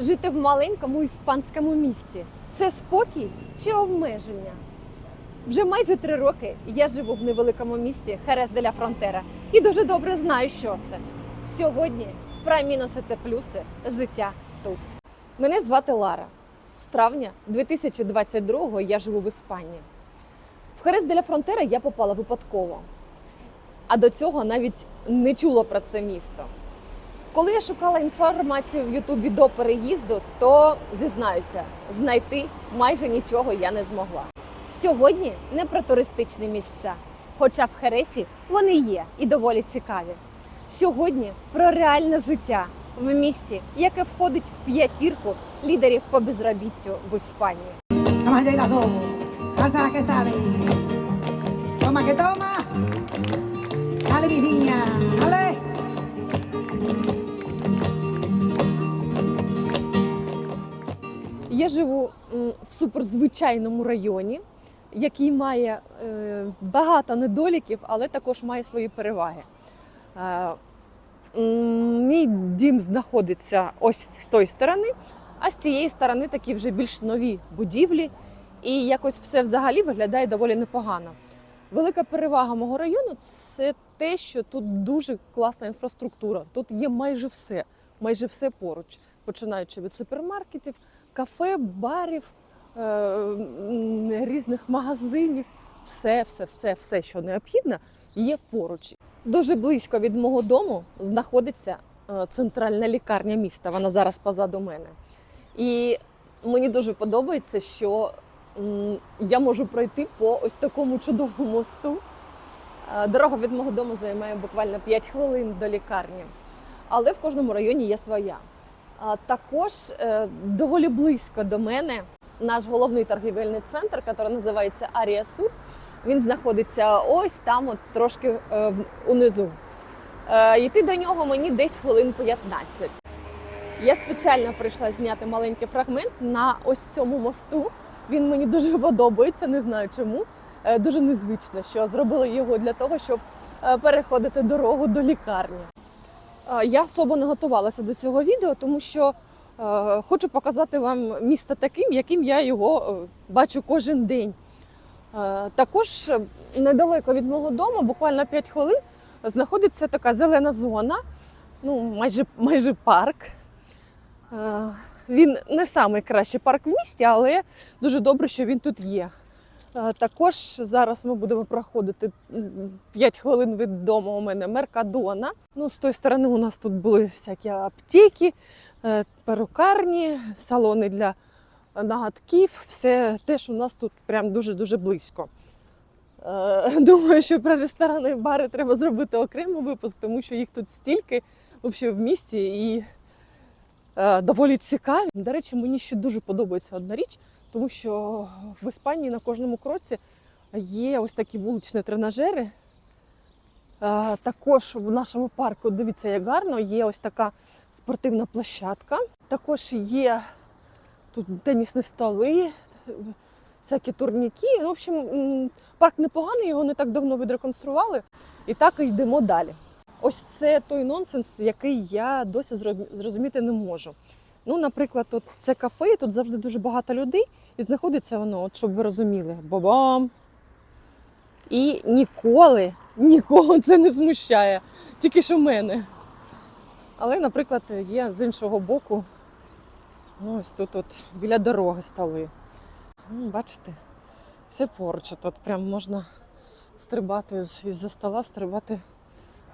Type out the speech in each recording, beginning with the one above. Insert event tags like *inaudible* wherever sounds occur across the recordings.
жити в маленькому іспанському місті це спокій чи обмеження? Вже майже три роки я живу в невеликому місті Херес де ля Фронтера і дуже добре знаю, що це. Сьогодні про мінуси та плюси життя тут. Мене звати Лара. З травня 2022-го я живу в Іспанії. В Херес де ля Фронтера я попала випадково, а до цього навіть не чула про це місто. Коли я шукала інформацію в Ютубі до переїзду, то зізнаюся, знайти майже нічого я не змогла. Сьогодні не про туристичні місця, хоча в Хересі вони є і доволі цікаві. Сьогодні про реальне життя в місті, яке входить в п'ятірку лідерів по безробіттю в Іспанії. Vamos Я живу в суперзвичайному районі, який має е, багато недоліків, але також має свої переваги. Е, Мій дім знаходиться ось з тої сторони, а з цієї сторони такі вже більш нові будівлі, і якось все взагалі виглядає доволі непогано. Велика перевага мого району це те, що тут дуже класна інфраструктура. Тут є майже все, майже все поруч, починаючи від супермаркетів, кафе, барів, е, різних магазинів. Все, все, все, все, що необхідно, є поруч. Дуже близько від мого дому знаходиться е, центральна лікарня міста. Вона зараз позаду мене. І мені дуже подобається, що я можу пройти по ось такому чудовому мосту. Е, Дорога від мого дому займає буквально 5 хвилин до лікарні. Але в кожному районі є своя. Також е, доволі близько до мене наш головний торгівельний центр, який називається Арія Суд. Він знаходиться ось там, от трошки е, унизу. Е, йти до нього мені десь хвилин 15. Я спеціально прийшла зняти маленький фрагмент на ось цьому мосту. Він мені дуже подобається, не знаю чому. Дуже незвично, що зробили його для того, щоб переходити дорогу до лікарні. Я особо не готувалася до цього відео, тому що е, хочу показати вам місто таким, яким я його е, бачу кожен день. Е, також недалеко від мого дому, буквально 5 хвилин, знаходиться така зелена зона, ну, майже, майже парк. Він не найкращий парк в місті, але дуже добре, що він тут є. Е, Також зараз ми будемо проходити 5 хвилин від дому у мене Меркадона. Ну, з тої сторони у нас тут були всякі аптеки, е, перукарні, салони для нагадків. Все теж у нас тут прям дуже-дуже близько. Е, *laughs* Думаю, що про ресторани і бари треба зробити окремий випуск, тому що їх тут стільки взагалі в місті і доволі цікаві. До речі, мені ще дуже подобається одна річ, тому що в Іспанії на кожному кроці є ось такі вуличні тренажери. Також в нашому парку, дивіться, як гарно, є ось така спортивна площадка. Також є тут тенісні столи, всякі турніки. Ну, В общем, парк непоганий, його не так давно відреконстрували. І так і йдемо далі. Ось це той нонсенс, який я досі зрозуміти не можу. Ну, наприклад, от це кафе, тут завжди дуже багато людей, і знаходиться воно, от, щоб ви розуміли, бабам. І ніколи, нікого це не змущає, тільки що мене. Але, наприклад, є з іншого боку, ну, ось тут от, біля дороги столи. Ну, бачите, все поруч. Тут прям можна стрибати із-за стола, стрибати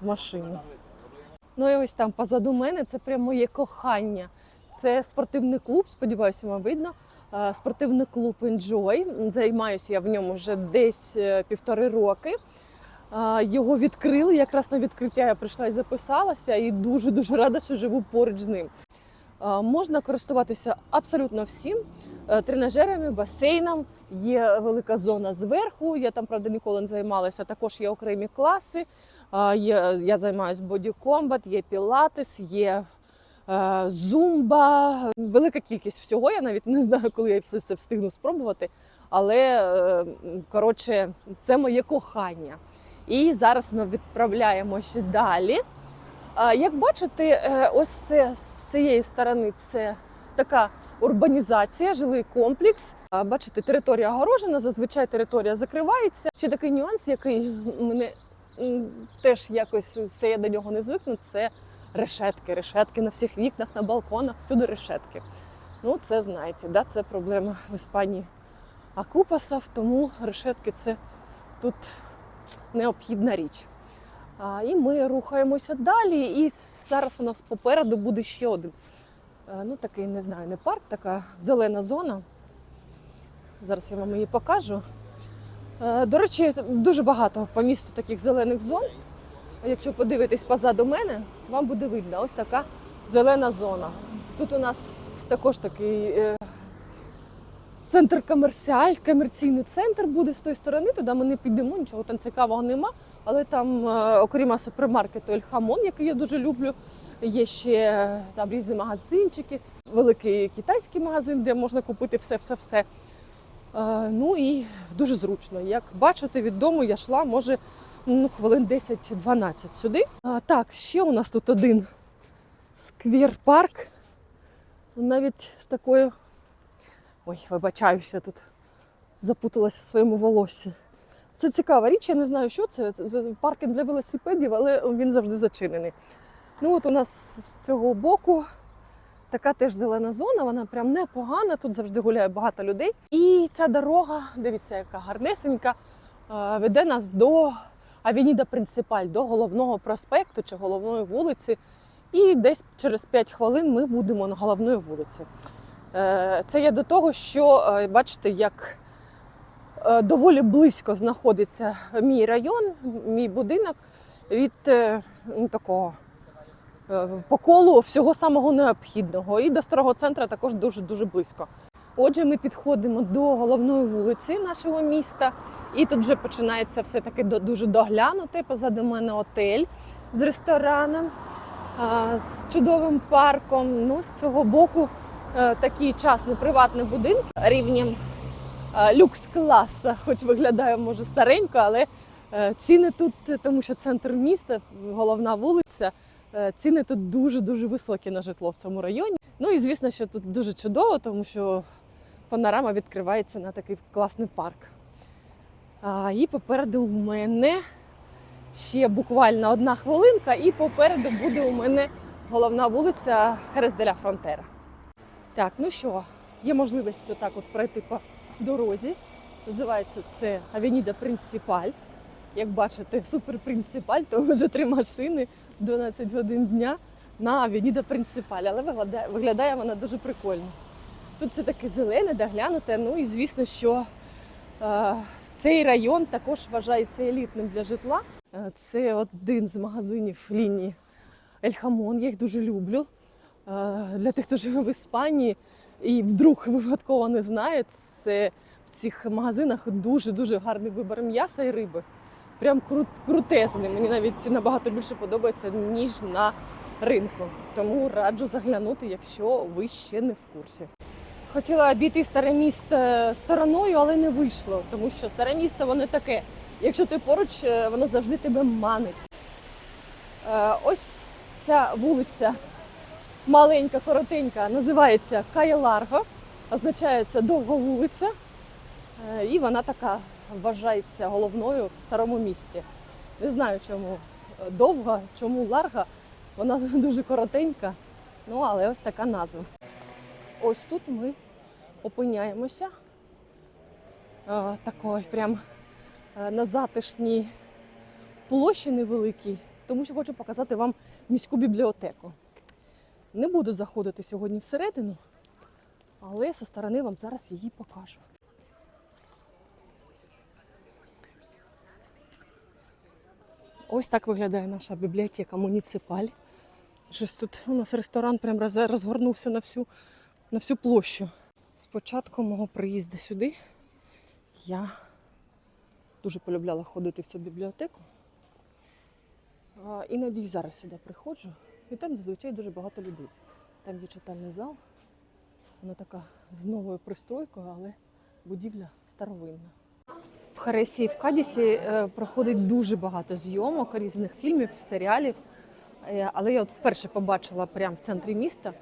в машину. Ну і ось там позаду мене це прям моє кохання. Це спортивний клуб, сподіваюся, вам видно. Е, Спортивний клуб Enjoy. Займаюся я в ньому вже десь е, півтори роки. Е, Його відкрили. Якраз на відкриття я прийшла і записалася, і дуже дуже рада, що живу поруч з ним. Можна користуватися абсолютно всім. Тренажерами, басейном, є велика зона зверху. Я там, правда, ніколи не займалася. Також є окремі класи. Я займаюся бодікомбат, є пілатес, є зумба. Велика кількість всього. Я навіть не знаю, коли я все це встигну спробувати. Але е, коротше, це моє кохання. І зараз ми відправляємося далі. Е, Як бачите, е, ось це з цієї сторони це така урбанізація, жилий комплекс. Бачите, територія огорожена, зазвичай територія закривається. Ще такий нюанс, який мене теж якось все я до нього не звикну. Це решетки. Решетки на всіх вікнах, на балконах, всюди решетки. Ну, це знаєте, да, це проблема в Іспанії Акупасов, тому решетки це тут необхідна річ. А, і ми рухаємося далі. І зараз у нас попереду буде ще один. е, Ну, такий, не знаю, не парк, така зелена зона. Зараз я вам її покажу. Е, До речі, дуже багато по місту таких зелених зон. Якщо подивитись позаду мене, вам буде видно ось така зелена зона. Тут у нас також такий е, центр комерціаль, комерційний центр буде з тої сторони. Туди ми не підемо, нічого там цікавого нема. Але там, е, окрім супермаркету Ель Хамон, який я дуже люблю, є ще е, там різні магазинчики, великий китайський магазин, де можна купити все-все-все. Ну і дуже зручно. Як бачите, від дому я йшла, може, ну, хвилин 10-12 сюди. А, так, ще у нас тут один сквер-парк. Навіть з такою. Ой, вибачаюся, тут запуталася в своєму волоссі. Це цікава річ, я не знаю, що це. Паркінг для велосипедів, але він завжди зачинений. Ну от у нас з цього боку така теж зелена зона, вона прям непогана, тут завжди гуляє багато людей. І ця дорога, дивіться, яка гарнесенька, веде нас до Авеніда Принципаль, до головного проспекту чи головної вулиці. І десь через 5 хвилин ми будемо на головної вулиці. Е, Це я до того, що е, бачите, як е, доволі близько знаходиться мій район, мій будинок від ну, такого по колу всього самого необхідного. І до старого центру також дуже-дуже близько. Отже, ми підходимо до головної вулиці нашого міста, і тут вже починається все таки дуже доглянуте. Позаду мене отель з рестораном, з чудовим парком. Ну, з цього боку е, такі частні приватні будинки рівнем е, люкс-класа, хоч виглядає може старенько, але е, ціни тут, тому що центр міста, головна вулиця, ціни тут дуже-дуже високі на житло в цьому районі. Ну і звісно, що тут дуже чудово, тому що панорама відкривається на такий класний парк. А, і попереду у мене ще буквально одна хвилинка, і попереду буде у мене головна вулиця Херес де ля Фронтера. Так, ну що, є можливість отак от пройти по дорозі. Називається це Авеніда Принципаль. Як бачите, супер принципаль, то вже три машини 12 годин дня на Авеніда Принципаль. Але виглядає, виглядає вона дуже прикольно. Тут все таке зелене, доглянуте. Ну і звісно, що е, цей район також вважається елітним для житла. Е, Це один з магазинів лінії Ель Хамон. Я їх дуже люблю. Е, Для тих, хто живе в Іспанії і вдруг випадково не знає, це в цих магазинах дуже-дуже гарний вибір м'яса і риби. Прям кру- крутезний. Мені навіть набагато більше подобається, ніж на ринку. Тому раджу заглянути, якщо ви ще не в курсі. Хотіла обійти старе місто стороною, але не вийшло, тому що старе місто воно таке. Якщо ти поруч, е, воно завжди тебе манить. Е, Ось ця вулиця маленька, коротенька, називається Кайларго, означає це довга вулиця. Е, І вона така вважається головною в старому місті. Не знаю, чому е, довга, чому ларга. Вона *laughs* дуже коротенька, ну але ось така назва. Ось тут ми опиняємося. Такої прям на затишній площі невеликій, тому що хочу показати вам міську бібліотеку. Не буду заходити сьогодні всередину, але зі сторони вам зараз її покажу. Ось так виглядає наша бібліотека муніципаль. Щось тут у нас ресторан прям розгорнувся на всю, на всю площу. З початку мого приїзду сюди я дуже полюбляла ходити в цю бібліотеку. А, іноді зараз сюди приходжу, і там зазвичай дуже багато людей. Там є читальний зал, вона така з новою пристройкою, але будівля старовинна. В Харесі і в Кадісі е, проходить дуже багато зйомок різних фільмів, серіалів. Е, Але я от вперше побачила прямо в центрі міста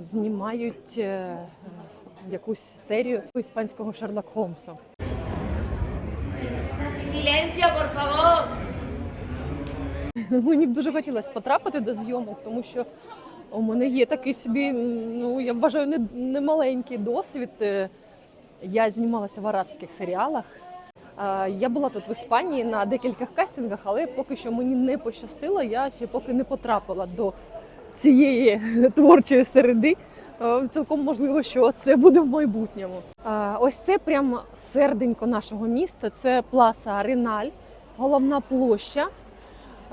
знімають е, якусь серію іспанського Шерлок por. Мені б дуже хотілося потрапити до зйомок, тому що у мене є такий собі, ну я вважаю, не, не маленький досвід. Е, Я знімалася в арабських серіалах. Я була тут в Іспанії на декількох кастингах, але поки що мені не пощастило. Я ще поки не потрапила до цієї творчої середи. Е, Цілком можливо, що це буде в майбутньому. Е, Ось це прямо серденько нашого міста. Це Пласа Аріналь, головна площа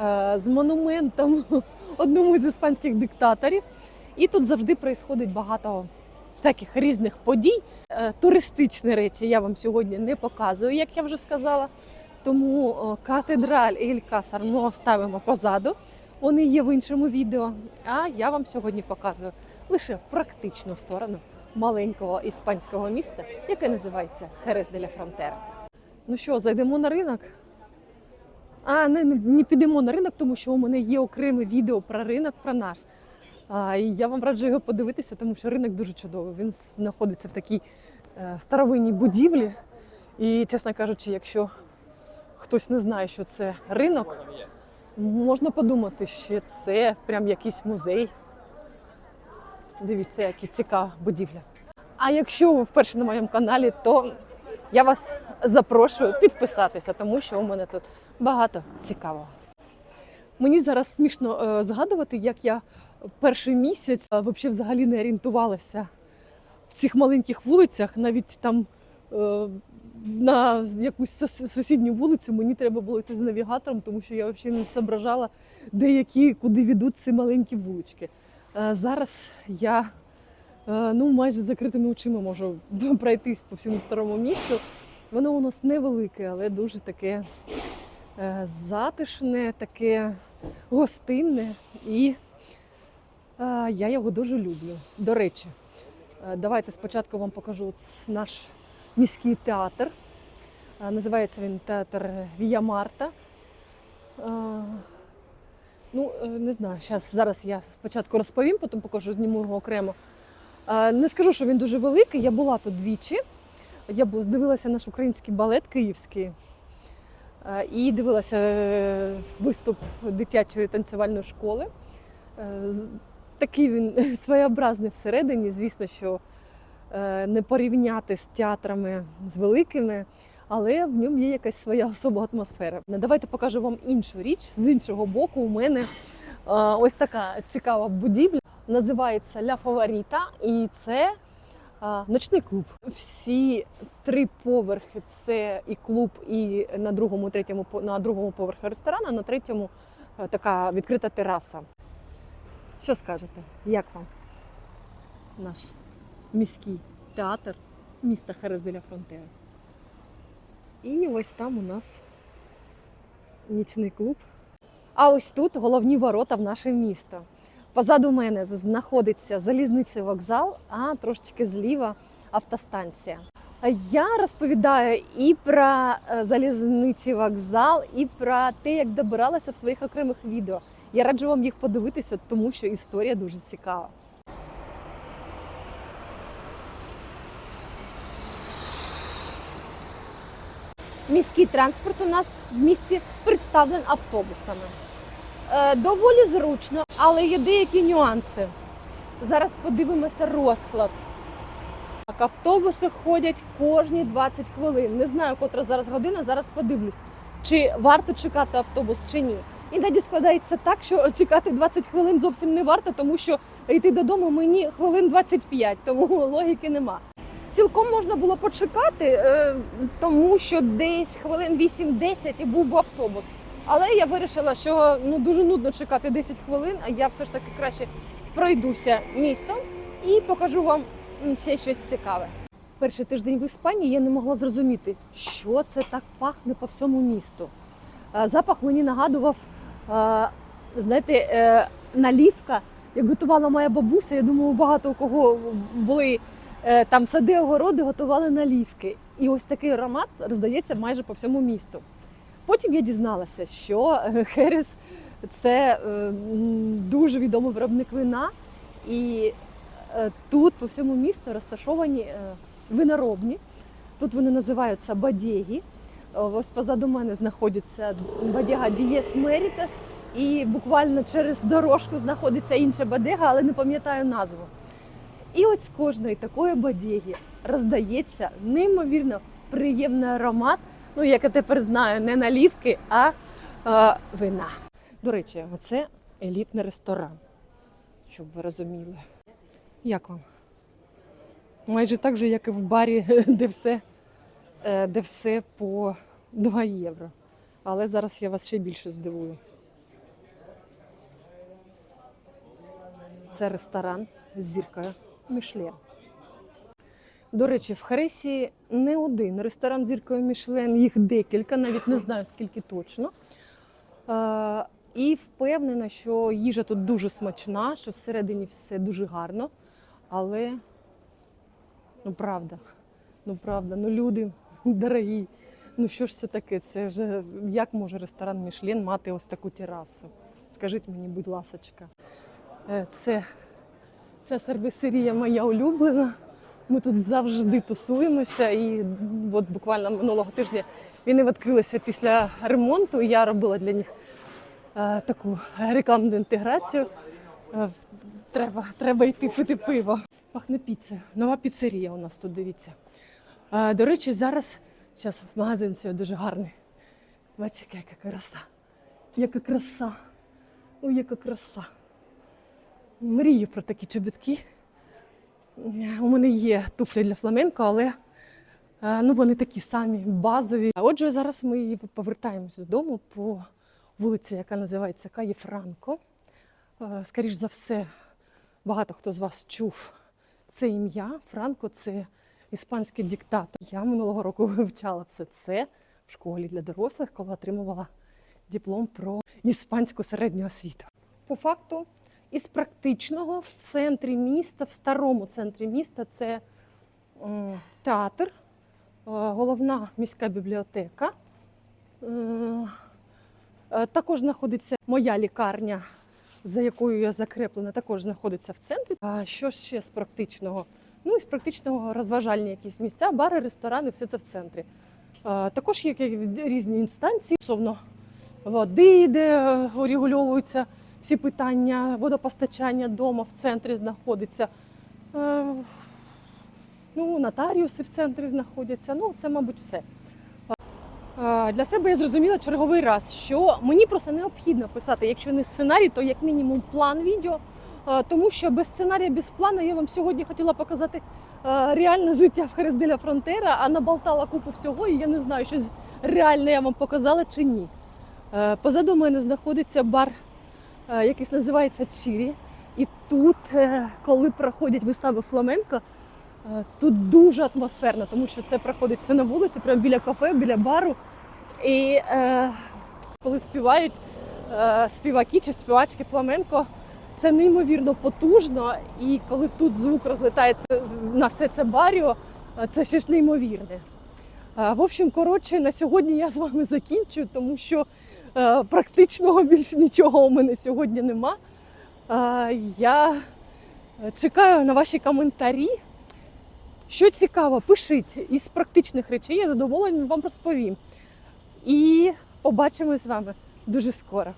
е, з монументом *laughs* одному з іспанських диктаторів. І тут завжди происходить багато всяких різних подій. Туристичні речі я вам сьогодні не показую, як я вже сказала. Тому катедраль і Елькасар ми оставимо позаду. Вони є в іншому відео. А я вам сьогодні показую лише практичну сторону маленького іспанського міста, яке називається Херес де ля Фронтера. Ну що, зайдемо на ринок? А не, не, підемо на ринок, тому що у мене є окреме відео про ринок, про наш. А, і я вам раджу його подивитися, тому що ринок дуже чудовий. Він знаходиться в такій е, старовинній будівлі. І, чесно кажучи, якщо хтось не знає, що це ринок, можна подумати, що це прям якийсь музей. Дивіться, яка цікава будівля. А якщо ви вперше на моєму каналі, то я вас запрошую підписатися, тому що у мене тут багато цікавого. Мені зараз смішно е, згадувати, як я перший місяць взагалі не орієнтувалася в цих маленьких вулицях, навіть там е, на якусь сусідню вулицю мені треба було йти з навігатором, тому що я взагалі не зображала, де які, куди ведуть ці маленькі вулички. Е, зараз я е, ну, майже з закритими очима можу *laughs* пройтись по всьому старому місту. Воно у нас невелике, але дуже таке е, затишне, таке гостинне. І я його дуже люблю. До речі, давайте спочатку вам покажу наш міський театр. Е, Називається він театр Вія Марта. Е, Ну, е, не знаю, зараз, зараз я спочатку розповім, потім покажу, зніму його окремо. Не скажу, що він дуже великий. Я була тут двічі. Я дивилася наш український балет київський і дивилася виступ дитячої танцювальної школи. Такий він *laughs* своєобразний всередині. Звісно, що не порівняти з театрами з великими, але в ньому є якась своя особа атмосфера. Давайте покажу вам іншу річ. З іншого боку, у мене е, ось така цікава будівля. Називається Ля Фаворіта, і це е, ночний клуб. Всі три поверхи це і клуб, і на другому, третьому на другому поверху ресторан, а на третьому е, така відкрита тераса. Що скажете? Як вам наш міський театр міста Херес де ля Фронтера? І ось там у нас нічний клуб. А ось тут головні ворота в наше місто. Позаду мене знаходиться залізничний вокзал, а трошечки зліва автостанція. Я розповідаю і про е, залізничий вокзал, і про те, як добиралася в своїх окремих відео. Я раджу вам їх подивитися, тому що історія дуже цікава. Міський транспорт у нас в місті представлений автобусами. Е, доволі зручно, але є деякі нюанси. Зараз подивимося розклад. Так, автобуси ходять кожні 20 хвилин. Не знаю, котра зараз година, зараз подивлюсь, чи варто чекати автобус чи ні. Іноді складається так, що чекати 20 хвилин зовсім не варто, тому що йти додому мені хвилин 25, тому *laughs* логіки нема. Цілком можна було почекати, е, тому що десь хвилин 8-10 і був би автобус. Але я вирішила, що ну дуже нудно чекати 10 хвилин, а я все ж таки краще пройдуся містом і покажу вам ще щось цікаве. Перший тиждень в Іспанії я не могла зрозуміти, що це так пахне по всьому місту. Е, Запах мені нагадував, е, знаєте, налівка, як готувала моя бабуся. Я думаю, багато у кого були там сади, огороди, готували налівки. І ось такий аромат роздається майже по всьому місту. Потім я дізналася, що е, Херес це е, дуже відомий виробник вина, І е, тут по всьому місту розташовані е, виноробні. Тут вони називаються бадєгі. Ось позаду мене знаходиться бадяга Дієс Мерітас, і буквально через дорожку знаходиться інша бадега, але не пам'ятаю назву. І от з кожної такої бадєги роздається неймовірно приємний аромат. Ну, як я тепер знаю, не налівки, а е, вина. До речі, оце елітний ресторан, щоб ви розуміли. Як вам? Майже так же, як і в барі, *laughs* де все, е, де все по 2 євро. Але зараз я вас ще більше здивую. Це ресторан з зіркою Мішлен. До речі, в Хресі не один ресторан зіркою Мішлен, їх декілька, навіть не знаю скільки точно. І впевнена, що їжа тут дуже смачна, що всередині все дуже гарно. Але ну правда, ну правда, ну люди дорогі. Ну що ж це таке? Це ж як може ресторан Мішлен мати ось таку терасу? Скажіть мені, будь ласочка. Е, Це, ця сервісерія моя улюблена. Ми тут завжди тусуємося. І от буквально минулого тижня вони відкрилися після ремонту. Я робила для них е, таку рекламну інтеграцію. Е, Треба, треба йти пити пиво. Пахне піцею. Нова піцерія у нас тут, дивіться. Е, До речі, зараз, зараз магазин цей дуже гарний. Бачите, яка краса. Яка краса. Ой, яка краса. Мрію про такі чобітки. У мене є туфлі для фламенко, але е, ну, вони такі самі базові. А Отже, зараз ми повертаємось додому по вулиці, яка називається Каї Франко. Е, Скоріш за все, багато хто з вас чув це ім'я. Франко це іспанський диктатор. Я минулого року *laughs* вивчала все це в школі для дорослих, коли отримувала диплом про іспанську середню освіту. По факту, із практичного в центрі міста, в старому центрі міста, це театр, е, головна міська бібліотека. Е, е, Також знаходиться моя лікарня, за якою я закреплена, також знаходиться в центрі. А що ще з практичного? Ну, із практичного розважальні якісь місця, бари, ресторани, все це в центрі. Е, Також є різні інстанції стосовно води, де е, урегульовуються всі питання водопостачання дома в центрі знаходиться. Е, Ну, нотаріуси в центрі знаходяться. Ну, це, мабуть, все. Е, Для себе я зрозуміла черговий раз, що мені просто необхідно писати, якщо не сценарій, то як мінімум план відео. Е, Тому що без сценарія, без плану я вам сьогодні хотіла показати реальне життя в Хрестиля Фронтера, а наболтала купу всього, і я не знаю, щось реальне я вам показала чи ні. Позаду мене знаходиться бар, якийсь називається Чірі. І тут, е, коли проходять вистави фламенко, е, тут дуже атмосферно, тому що це проходить все на вулиці, прямо біля кафе, біля бару. І е, коли співають е, співаки чи співачки фламенко, це неймовірно потужно. І коли тут звук розлітається на все це баріо, е, це ж неймовірне. Е, В общем, коротше, на сьогодні я з вами закінчую, тому що е, практичного більше нічого у мене сьогодні нема. Е, Я чекаю на ваші коментарі. Що цікаво, пишіть із практичних речей, я задоволенням вам розповім. І побачимось з вами дуже скоро.